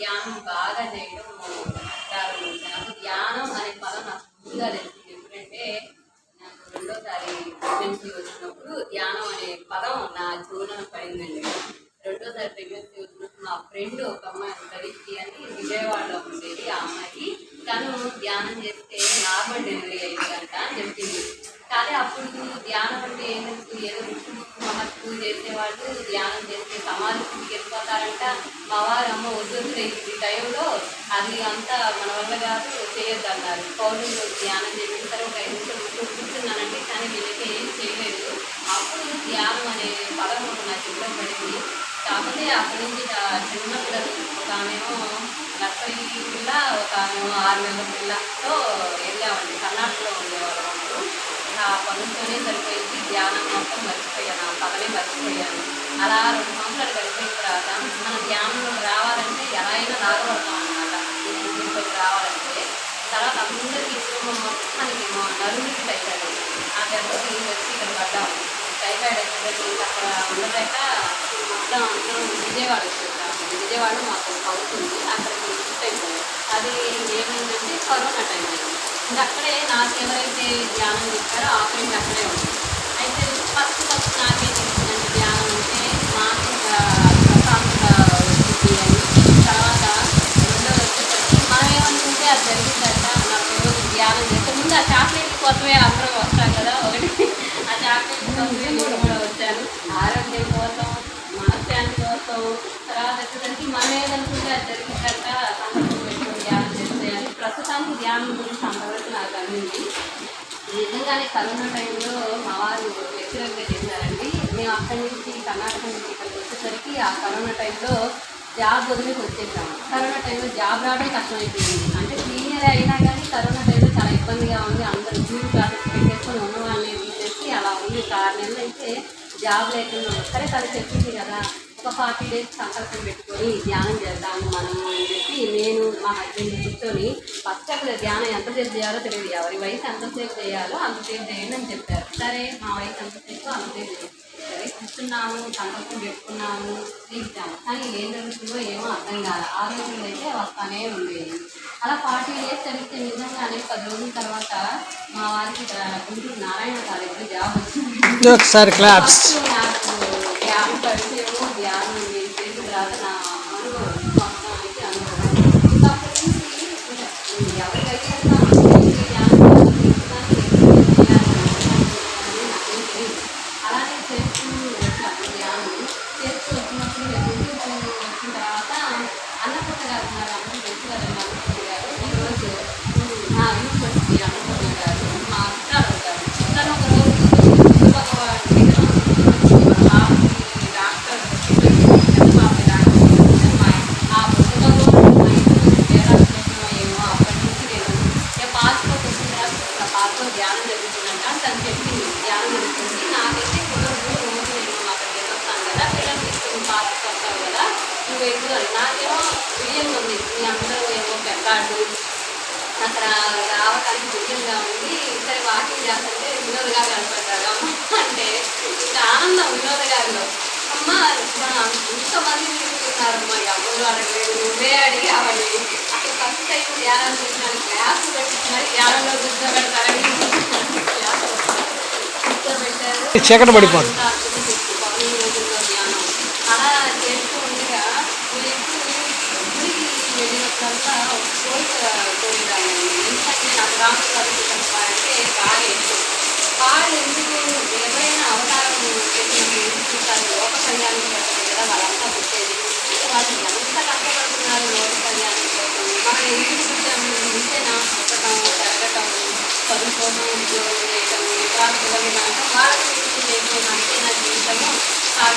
ధ్యానం బాగా చేయడం ప్రారంభించాను నాకు ధ్యానం అనే పదం నాకు ముందుగా తెలిసింది. ఎప్పుడంటే నాకు రెండోసారి ప్రెగ్నెన్సీ వచ్చినప్పుడు ధ్యానం అనే పదం నా చెవులను పడిందండి. రెండోసారి ప్రెగ్నెన్సీ వచ్చినప్పుడు మా ఫ్రెండ్ ఒక అమ్మాయి ఉంటుంది అని విజయవాడలో ఉండేది ఆ అమ్మాయి. తను ధ్యానం చేస్తే నార్మల్ డెలివరీ అయిందంట అని చెప్పింది. కానీ అప్పుడు ధ్యానం అంటే ఏంటంటే ఏదో చేసేవాళ్ళు ధ్యానం చేస్తే సమాధి స్థితికి వెళ్ళిపోతారంట. మా వారు అమ్మ వద్దు ఈ టైంలో అది అంతా మన వల్ల కాదు చేయొద్దు అన్నారు పౌరులు ధ్యానం చేసిన సరే ఒక ఐదు నిమిషాలు కూర్చున్నానండి కానీ వీళ్ళకి ఏం చేయలేదు. అప్పుడు ధ్యానం అనే పదం నా చిన్న పడింది. కాకపోతే అక్కడి నుంచి చిన్న పిల్లలు ఒక ఆమెమో నర్సరీ పిల్ల ఒక ఆమెమో ఆరు నెలల పిల్లతో వెళ్ళామండి కర్ణాటకలో ఉండేవాళ్ళం. అప్పుడు ఆ పనులతోనే సరిపోయింది. ధ్యానం మొత్తం మర్చిపోయాను ఆ పదనే మర్చిపోయాను. అలా రెండు సంవత్సరాలు గడిపిన తర్వాత మన ధ్యానంలో రావాలంటే ఎలా అయినా రాగలుగుతాం అనమాట దీంట్లోకి రావాలంటే తర్వాత అందరికీ కుటుంబం మొత్తానికి మా నలుగురికి టైఫాయిడ్ ఆ దెబ్బకి వచ్చి ఇక్కడ పడ్డాము టైఫాయిడ్ వచ్చేసరికి అక్కడ ఉండలేక మొత్తం అందరం విజయవాడ వచ్చేసాము విజయవాడ మాకు అవుతుంది అక్కడికి షిఫ్ట్ అయిపోయాం. అది ఏమైందంటే కరోనా టైం అయింది ఇంకా అక్కడే నాకు ఎవరైతే ధ్యానం చెప్పారో ఆ ఫ్రెండ్ అక్కడే ఉంటుంది అయితే ధ్యానం తర్వాత అది జరిగిందంట నాకు ధ్యానం ముందు ఆ చాక్లెట్ కోసమే అందరం వస్తాం కదా ఒకటి. ఆ చాక్లెట్ కోసమే నేను కూడా వచ్చాను. ఆరోగ్యం కోసం మనశ్శాంతి కోసం. తర్వాత వచ్చేసరికి మనం ఏదనుకుంటే అది జరిగిందంట ధ్యానం చేస్తే అని. ప్రస్తుతానికి ధ్యానం గురించి అంతవరకు నాకు అందింది నిజంగానే కరోనా టైంలో వారు లెక్చరర్గా చేశారండి. మేము అక్కడి నుంచి కర్ణాటక నుంచి ఇక్కడికి వచ్చేసరికి ఆ కరోనా టైంలో జాబ్ వదిలికి వచ్చేసాము కరోనా టైంలో జాబ్ రావడం కష్టమైపోయింది. అంటే సీనియర్ అయినా కానీ కరోనా టైంలో చాలా ఇబ్బందిగా ఉంది. అందరూ జూమ్ క్లాసెస్ పెట్టేసుకొని ఉన్న వాళ్ళని తీసేసి అలా ఉంది. కారణంలో నెలలు అయితే జాబ్ లేకుండా ఉన్నాం. సరే తను చెప్పింది కదా. ఒక ఫార్టీ డేస్ సంకల్పం పెట్టుకొని ధ్యానం చేద్దాము మనము అని చెప్పి నేను మా హస్బెండ్ కూర్చొని ఫస్ట్ అసలు ధ్యానం ఎంతసేపు చేయాలో తెలియదు. ఎవరి వయసు ఎంతసేపు చేయాలో అంతసేపు చేయండి అని చెప్పారు. సరే మా వయసు ఎంతసేపు అంతసేపు చేయండి. సరే కూర్చున్నాము సంకల్పం పెట్టుకున్నాము తీర్చాము కానీ ఏం జరుగుతుందో ఏమో అర్థం కాదు ఆ రోజులు అయితే వస్తానే ఉండేది. అలా ఫార్టీ డేస్ చదివితే నిజంగానే పది రోజుల తర్వాత మా వారికి గుంటూరు నారాయణ కాలేజీలో జాబ్ వచ్చింది. ఒకసారి క్లాప్స్ ఫస్ట్ నాకు ధ్యానం పరిచయము ధ్యానం నేను చేసిన తర్వాత నా అనుభవం మొత్తం అయితే అనుభవం ఇంకా అప్పటి నుంచి ఇంకా ఎవరికైతే ఈ ధ్యానం వల్ల తెలుస్తుందని ఎప్పుడు చేయాలి అని నాకేం తెలియదు. అలానే చేస్తూ వచ్చాను ధ్యానం చేస్తూ వచ్చినప్పుడు ఇక గుంటూరు వచ్చిన తర్వాత అన్నపూర్ణ గారు ఉన్నారు అందరూ తెలుసు కదండి అన్నపూర్ణ గారు ఈరోజు నా యూనివర్సిటీ అన్నపూర్ణ గారు మా అత్తారు ఉంటారు తను ఒక రోజు భగవాన్ డాక్టర్ చంద్రబాబు డాక్టర్ ఆ పుస్తకంలో మా ఇంట్లో తేడాలు చేసినో ఏమో అప్పటి నుంచి నేను ఏ పాస్పోర్ట్ వచ్చిన తర్వాత ధ్యానం జరుగుతుందంట తను చెప్పింది. ధ్యానం జరుగుతుంది నాకైతే కూడా మూడు రోజులు నేను అక్కడికి వెళ్ళొస్తాను కదా. పిల్లలు తీసుకుని పాస్పోర్ట్ వస్తావు కదా. నువ్వు ఎక్కువ నాకేమో బియ్యం ఉంది. మీ అందరూ ఏమో పెద్దాడు అక్కడ రావటానికి దివ్యంగా ఉంది. సరే వాకింగ్ చేస్తుంటే వినోద్ గారు కనపడ్డారు అంటే ఇంకా ఆనందం వినోద్ గారిలో. అమ్మ ఇంతమంది తిరుగుతున్నారు. మరి ఎవరు అడగలేదు. నువ్వే అడిగావని. అసలు ఫస్ట్ టైం ధ్యానం చేసిన మరి ధ్యానంలో కూర్చోబెడతారని కూర్చోబెట్టారు చీకటి పడిపోదు. అలా వెళ్ళినప్పుడల్లా కోరిక కోరిదాన్ని ఎందుకంటే నాకు బాగా ఎందుకు అవతారం చూస్తారు లోక కళ్యాణం కదా వాళ్ళంతా పుట్టేది వాళ్ళు ఎంత కష్టపడుతున్నారు లోక కళ్యాణం కోసం మనం ఎందుకు చదువుకోను ఉద్యోగం చేయటం ఇతరాలు పిల్లలు వాళ్ళకి చేయడం అంటే నా జీవితము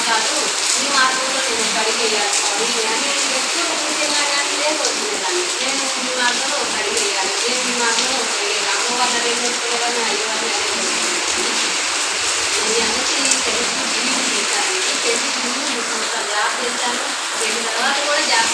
కాదు ఈ మార్గంలో నేను అడిగేయాలి స్వామి అని ఎప్పుడు కూర్చున్నా కానీ లేకపోతున్నాను నేను ఈ మార్గంలో ఒక అడిగేయాలి నేను ఈ మార్గంలో కడిగేయాలి అడిగేయాలి అమ్మవారిని అదే కొట్టుకోవాలని అయ్యవారిని అదే కొట్టుకోవాలి నేను అన్నిటి తెలుగు జీవితం చేశానండి చేసి మూడు సంవత్సరాలు జాబ్ చేశాను చేసిన తర్వాత కూడా జాబ్